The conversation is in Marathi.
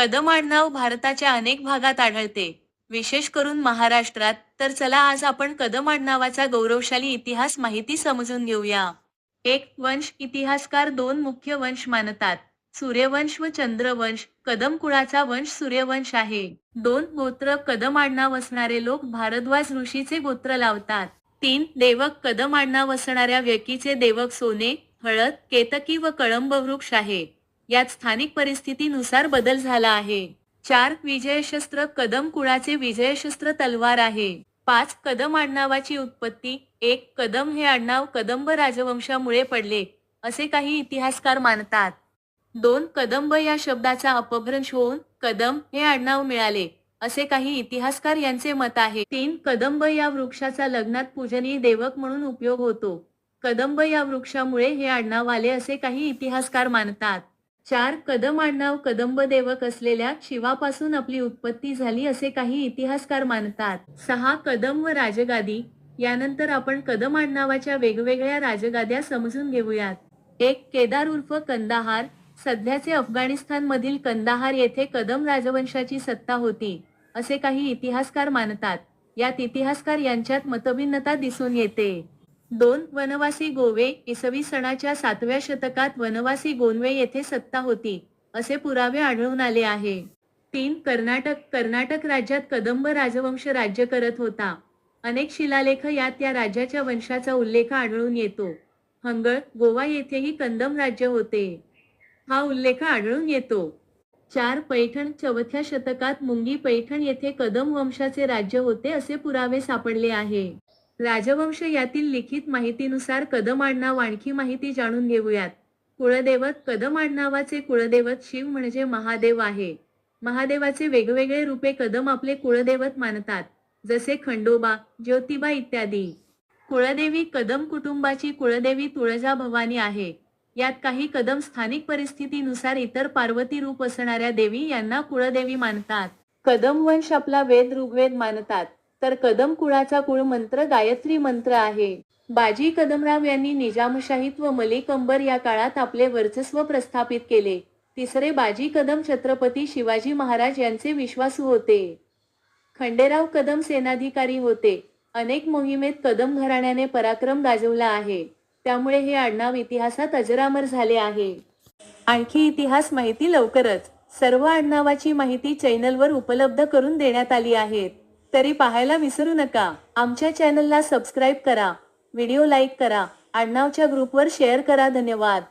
कदम आडनाव भारताच्या अनेक भागात आढळते. विशेष करून महाराष्ट्रात. तर चला आज आपण कदम आडनावाचा गौरवशाली इतिहास माहिती समजून घेऊया. एक वंश इतिहासकार दोन मुख्य वंश मानतात. सूर्यवंश व चंद्रवंश. कदम कुळाचा वंश सूर्यवंश आहे. दोन गोत्र कदम आडनाव असणारे लोक भारद्वाज ऋषीचे गोत्र लावतात. तीन देवक कदम आडनाव असणाऱ्या व्यक्तीचे देवक सोने हळद केतकी व कळंब वृक्ष आहे. यात स्थानिक परिस्थितीनुसार बदल झाला आहे. चार विजयशस्त्र कदम कुळाचे विजयशस्त्र तलवार आहे. पाच कदम आडनावाची उत्पत्ती एक कदम हे आडनाव कदंब राजवंशामुळे पडले असे काही इतिहासकार मानतात. दोन कदंब या शब्दाचा अपभ्रंश होऊन कदम हे आडनाव मिळाले असे काही इतिहासकार यांचे मत आहे. तीन कदंब या वृक्षाचा लग्नात पूजनीय देवक म्हणून उपयोग होतो. कदंब या वृक्षामुळे हे आडनाव आले असे काही इतिहासकार मानतात. चार कदम आडनाव कदंब देवक असलेल्या शिवापासून आपली उत्पत्ती झाली असे काही इतिहासकार मानतात. सहा कदम व राजगादी यानंतर आपण कदम आडनावाच्या वेगवेगळ्या राजगाद्या समजून घेऊयात. एक केदार उर्फ कंदाहार सध्याचे अफगाणिस्तान मधील कंदाहार येथे कदम राजवंशाची सत्ता होती असे काही इतिहासकार मानतात. यात इतिहासकार यांच्यात मतभिन्नता दिसून येते. दोन वनवासी गोवे इसवी सणाच्या सातव्या शतकात वनवासी गोंदवे येथे सत्ता होती असे पुरावे आढळून आले आहे. तीन कर्नाटक कर्नाटक राज्यात कदंब राजवंश राज्य करत होता. अनेक शिलालेख यात या राज्याच्या वंशाचा उल्लेख आढळून येतो. हंगळ गोवा येथेही कंदम राज्य होते. हा उल्लेख आढळून येतो. चार पैठण चौथ्या शतकात मुंगी पैठण येथे कदम वंशाचे राज्य होते असे पुरावे सापडले आहे. राजवंश यातील लिखित माहितीनुसार कदम आडनाव आणखी माहिती जाणून घेऊयात. कुळदैवत कदम आडनावाचे कुळदैवत शिव म्हणजे महादेव आहे. महादेवाचे वेगवेगळे रूपे कदम आपले कुळदैवत मानतात जसे खंडोबा ज्योतिबा इत्यादी. कुळदेवी कदम कुटुंबाची कुळदेवी तुळजा भवानी आहे. यात काही कदम स्थानिक परिस्थितीनुसार इतर पार्वती रूप असणाऱ्या देवी यांना कुळदेवी मानतात. कदम वंश आपला वेद ऋग्वेद मानतात. तर कदम कुळाचा कुळ मंत्र गायत्री मंत्र आहे. बाजी कदमराव यांनी निजामशाहीत व मलिक अंबर या काळात आपले वर्चस्व प्रस्थापित केले. तिसरे बाजी कदम छत्रपती शिवाजी महाराज यांचे विश्वासू होते. खंडेराव कदम सेनाधिकारी होते. अनेक मोहिमेत कदम घराण्याने पराक्रम गाजवला आहे. त्यामुळे हे आडनाव इतिहासात अजरामर झाले आहे. आणखी इतिहास माहिती लवकरच. सर्व आडनावाची माहिती चॅनलवर उपलब्ध करून देण्यात आली आहेत. तरी पाहायला विसरू नका. आमच्या चॅनलला सबस्क्राईब करा व्हिडिओ लाईक करा आडनावच्या ग्रुपवर शेअर करा. धन्यवाद.